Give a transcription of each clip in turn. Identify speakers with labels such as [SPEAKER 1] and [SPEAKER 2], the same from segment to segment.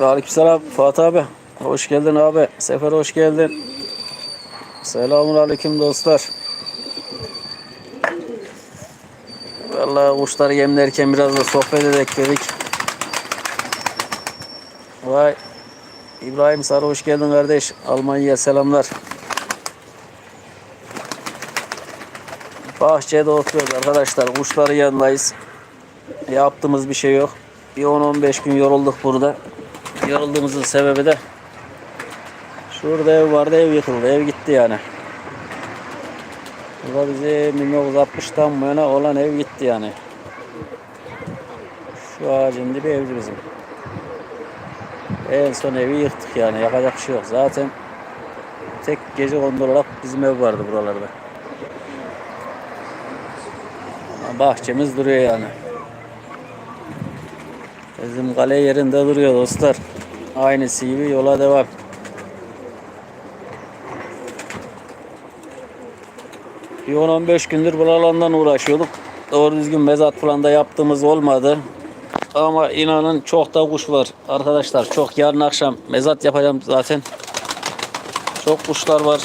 [SPEAKER 1] Aleykümselam Fatih abi. Hoş geldin abi. Sefer hoş geldin. Selamun aleyküm dostlar. Vallahi kuşları yemlerken biraz da sohbet edek dedik. Vay. İbrahim Sarı hoş geldin kardeş. Almanya'ya selamlar. Bahçede oturuyoruz arkadaşlar. Kuşların yanındayız. Yaptığımız bir şey yok. Bir 10-15 gün yorulduk burada. Yorulduğumuzun sebebi de şurada ev vardı ev yıkıldı. Ev gitti yani. Burada bizim 1960'tan bu yana olan ev gitti yani. Şu ağacın dibi evdi bizim. En son evi yıktık yani. Yapacak bir şey yok. Zaten tek gece kondu olarak bizim ev vardı buralarda. Bahçemiz duruyor yani. Bizim kale yerinde duruyor dostlar. Aynısı gibi yola devam. Bir 10-15 gündür buralardan uğraşıyorduk. Doğru düzgün mezat falan da yaptığımız olmadı. Ama inanın çok da kuş var. Arkadaşlar çok yarın akşam mezat yapacağım zaten. Çok kuşlar var.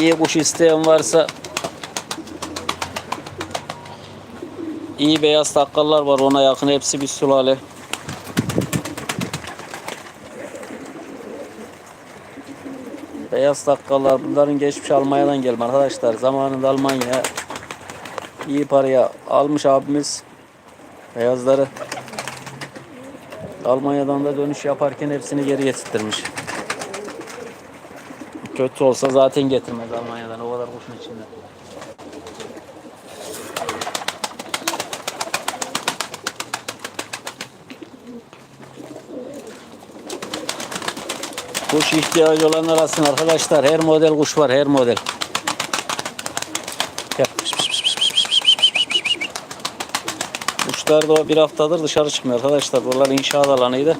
[SPEAKER 1] İyi kuş isteyen varsa iyi beyaz takkallar var ona yakın hepsi bir sülale. Beyaz takkallar bunların geçmiş Almanya'dan gelme arkadaşlar. Zamanında Almanya iyi paraya almış abimiz beyazları. Almanya'dan da dönüş yaparken hepsini geri getirttirmiş. Kötü olsa zaten getirmez Almanya'dan o kadar kuşun içinde. Kuş ihtiyacı olanlar alsın arkadaşlar. Her model kuş var, her model. Kuşlar da bir haftadır dışarı çıkmıyor arkadaşlar. Buralar inşaat alanıydı.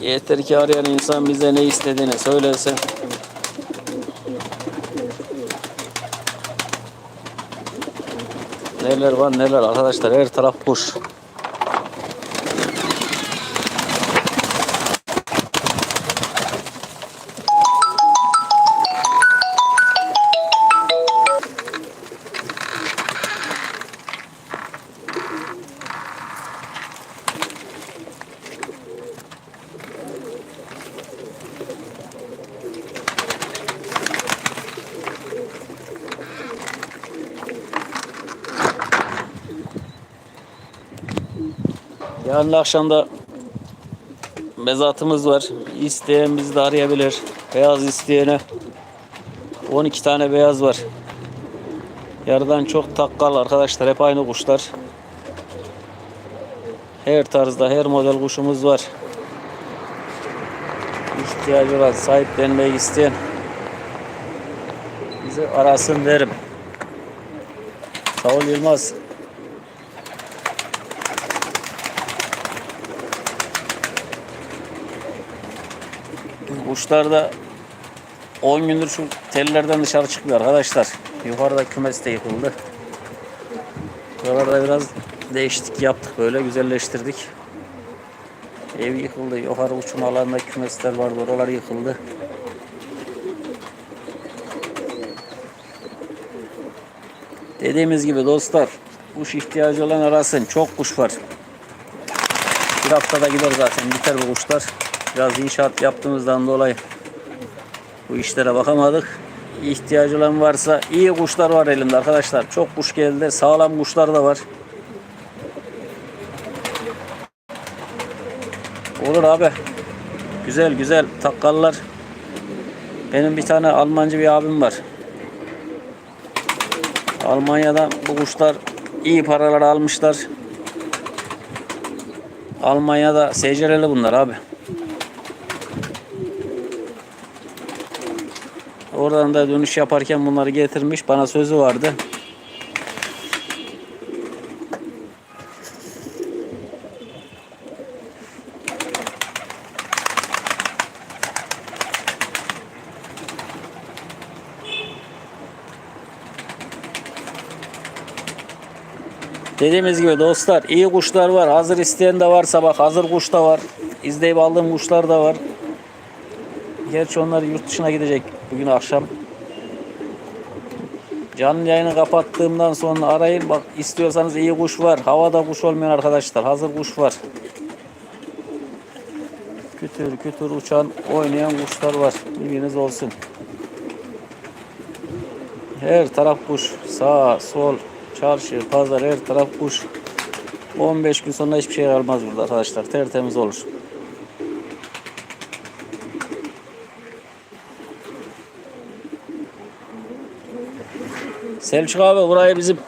[SPEAKER 1] Yeter ki arayan insan bize ne istediğini söylesin. Neler var neler arkadaşlar her taraf kuş. Yarın akşam da mezatımız var. İsteyen bizi de arayabilir. Beyaz isteyene 12 tane beyaz var. Yarıdan çok takkal arkadaşlar. Hep aynı kuşlar. Her tarzda, her model kuşumuz var. İhtiyacı olan, sahiplenmek isteyen bizi arasın derim. Sağ ol Yılmaz. Kuşlar da 10 gündür şu tellerden dışarı çıkmıyor arkadaşlar. Yukarıda kümes de yıkıldı. Buralarda biraz değişiklik yaptık böyle güzelleştirdik. Ev yıkıldı. Yukarı uçum alanında kümesler vardı. Oralar yıkıldı. Dediğimiz gibi dostlar kuş ihtiyacı olan arasın. Çok kuş var. Bir haftada gider zaten biter bu kuşlar. Biraz inşaat yaptığımızdan dolayı bu işlere bakamadık. İhtiyacı olan varsa iyi kuşlar var elimde arkadaşlar. Çok kuş geldi. Sağlam kuşlar da var. Olur abi. Güzel güzel takkallar. Benim bir tane Almancı bir abim var. Almanya'dan bu kuşlar iyi paralar almışlar. Almanya'da SCR'li bunlar abi. Oradan da dönüş yaparken bunları getirmiş. Bana sözü vardı. Dediğimiz gibi dostlar iyi kuşlar var. Hazır isteyen de varsa bak hazır kuş da var. İzleyip aldığım kuşlar da var. Gerçi onlar yurt dışına gidecek bugün akşam. Canlı yayını kapattığımdan sonra arayın. Bak istiyorsanız iyi kuş var. Havada kuş olmayan arkadaşlar. Hazır kuş var. Kütür kütür uçan oynayan kuşlar var. Bilginiz olsun. Her taraf kuş. Sağ, sol, çarşı, pazar her taraf kuş. 15 gün sonra hiçbir şey kalmaz burada arkadaşlar. Tertemiz olur. Selçuk abi burayı bizim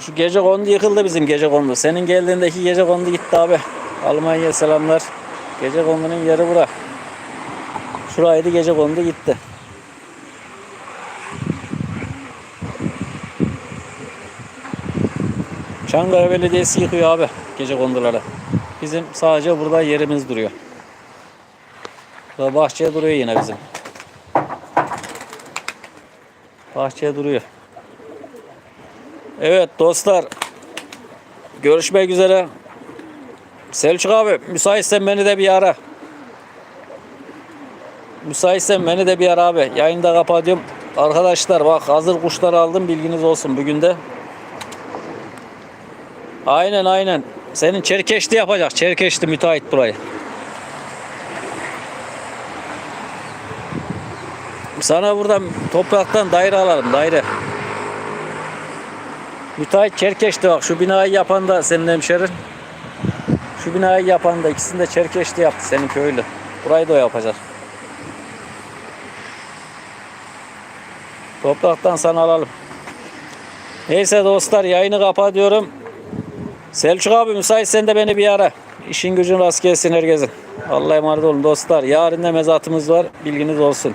[SPEAKER 1] şu gece kondu yıkıldı bizim gece kondu. Senin geldiğindeki gece kondu gitti abi. Almanya'ya selamlar. Gece kondunun yeri bura. Şuraydı gece kondu gitti. Çankaya Belediyesi yıkıyor abi gece konduları. Bizim sadece burada yerimiz duruyor. Burada bahçeye duruyor yine bizim. Bahçeye duruyor. Evet dostlar. Görüşmek üzere. Selçuk abi müsaitsen beni de bir ara. Müsaitsen beni de bir ara abi. Yayını da kapatıyorum. Arkadaşlar bak hazır kuşlar aldım bilginiz olsun bugün de. Aynen aynen. Senin Çerkeş'te yapacak. Çerkeş'te müteahhit burayı. Sana buradan topraktan daire alalım daire. Müteahhit Çerkeş'te bak şu binayı yapan da senin hemşerin. Şu binayı yapan da ikisini de Çerkeş'te yaptı senin köylü. Burayı da o yapacak. Topraktan sana alalım. Neyse dostlar yayını kapatıyorum. Selçuk abi müsaitsen de beni bir ara. İşin gücün rast gelsin herkesin. Allah'a emanet olun dostlar. Yarın da mezatımız var. Bilginiz olsun.